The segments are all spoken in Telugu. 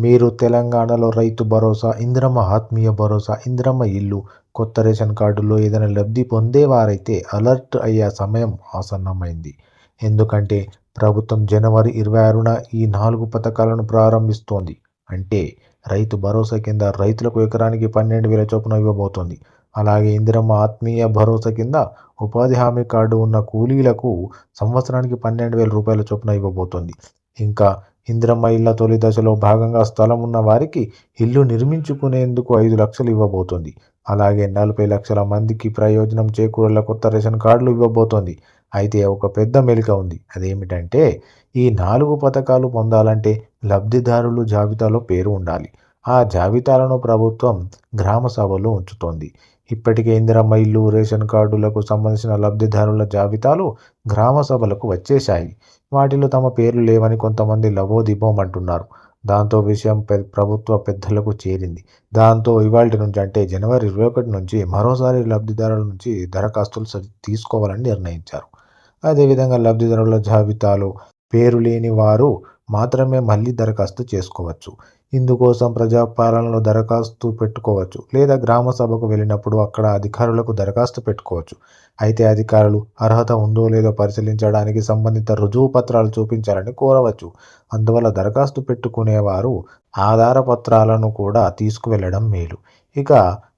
మీరు తెలంగాణలో రైతు భరోసా ఇందిరమ్మ ఆత్మీయ భరోసా ఇందిరమ్మ ఇల్లు కొత్త రేషన్ కార్డులో ఏదైనా లబ్ధి పొందేవారైతే అలర్ట్ అయ్యే సమయం ఆసన్నమైంది. ఎందుకంటే ప్రభుత్వం జనవరి ఇరవై ఆరున ఈ నాలుగు పథకాలను ప్రారంభిస్తోంది. అంటే రైతు భరోసా కింద రైతులకు ఎకరానికి పన్నెండు వేల చొప్పున ఇవ్వబోతోంది. అలాగే ఇందిరమ్మ ఆత్మీయ భరోసా కింద ఉపాధి హామీ కార్డు ఉన్న కూలీలకు సంవత్సరానికి పన్నెండు వేల రూపాయల చొప్పున ఇవ్వబోతోంది. ఇంకా ఇందిరమ్మ ఇళ్ళ తొలి దశలో భాగంగా స్థలం ఉన్న వారికి ఇల్లు నిర్మించుకునేందుకు ఐదు లక్షలు ఇవ్వబోతోంది. అలాగే నలభై లక్షల మందికి ప్రయోజనం చేకూరేలా కొత్త రేషన్ కార్డులు ఇవ్వబోతోంది. అయితే ఒక పెద్ద మెలిక ఉంది. అదేమిటంటే ఈ నాలుగు పథకాలు పొందాలంటే లబ్ధిదారులు జాబితాలో పేరు ఉండాలి. ఆ జాబితాలను ప్రభుత్వం గ్రామ సభలో ఉంచుతోంది. ఇప్పటికే ఇందిరమ్మ ఇల్లు రేషన్ కార్డులకు సంబంధించిన లబ్ధిదారుల జాబితాలు గ్రామ సభలకు వచ్చేశాయి. వాటిలో తమ పేర్లు లేవని కొంతమంది లబోదిబోమంటున్నారు దాంతో విషయం పె- ప్రభుత్వ పెద్దలకు చేరింది. దాంతో ఇవాళ నుంచి అంటే జనవరి ఇరవై ఒకటి నుంచి మరోసారి లబ్ధిదారుల నుంచి దరఖాస్తులు సరి- తీసుకోవాలని నిర్ణయించారు. అదేవిధంగా లబ్ధిదారుల జాబితాలో పేరు లేని వారు మాత్రమే మళ్ళీ దరఖాస్తు చేసుకోవచ్చు. ఇందుకోసం ప్రజాపాలనలో దరఖాస్తు పెట్టుకోవచ్చు లేదా గ్రామ సభకు వెళ్ళినప్పుడు అక్కడ అధికారులకు దరఖాస్తు పెట్టుకోవచ్చు. అయితే అధికారులు అర్హత ఉందో లేదో పరిశీలించడానికి సంబంధిత రుజువు పత్రాలు చూపించాలని కోరవచ్చు. అందువల్ల దరఖాస్తు పెట్టుకునేవారు ఆధార పత్రాలను కూడా తీసుకువెళ్ళడం మేలు. ఇక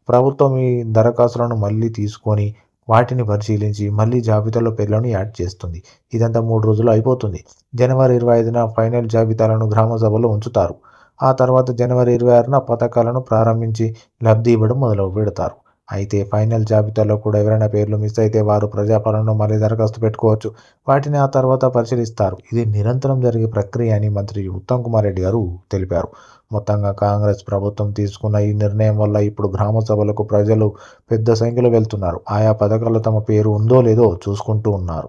ప్రభుత్వం ఈ దరఖాస్తులను మళ్ళీ తీసుకొని వాటిని పరిశీలించి మళ్ళీ జాబితాలో పేర్లను యాడ్ చేస్తుంది. ఇదంతా మూడు రోజులు అయిపోతుంది. జనవరి ఇరవై ఐదున ఫైనల్ జాబితాలను గ్రామ సభలో ఉంచుతారు. ఆ తర్వాత జనవరి ఇరవై ఆరున పథకాలను ప్రారంభించి లబ్ధి ఇవ్వడం మొదలు పెడతారు. అయితే ఫైనల్ జాబితాలో కూడా ఎవరైనా పేర్లు మిస్ అయితే వారు ప్రజాపాలనను మళ్ళీ దరఖాస్తు పెట్టుకోవచ్చు. వాటిని ఆ తర్వాత పరిశీలిస్తారు. ఇది నిరంతరం జరిగే ప్రక్రియ అని మంత్రి ఉత్తమ్ కుమార్ రెడ్డి గారు తెలిపారు. మొత్తంగా కాంగ్రెస్ ప్రభుత్వం తీసుకున్న ఈ నిర్ణయం వల్ల ఇప్పుడు గ్రామ సభలకు ప్రజలు పెద్ద సంఖ్యలో వెళ్తున్నారు. ఆయా పథకాల్లో తమ పేరు ఉందో లేదో చూసుకుంటూ ఉన్నారు.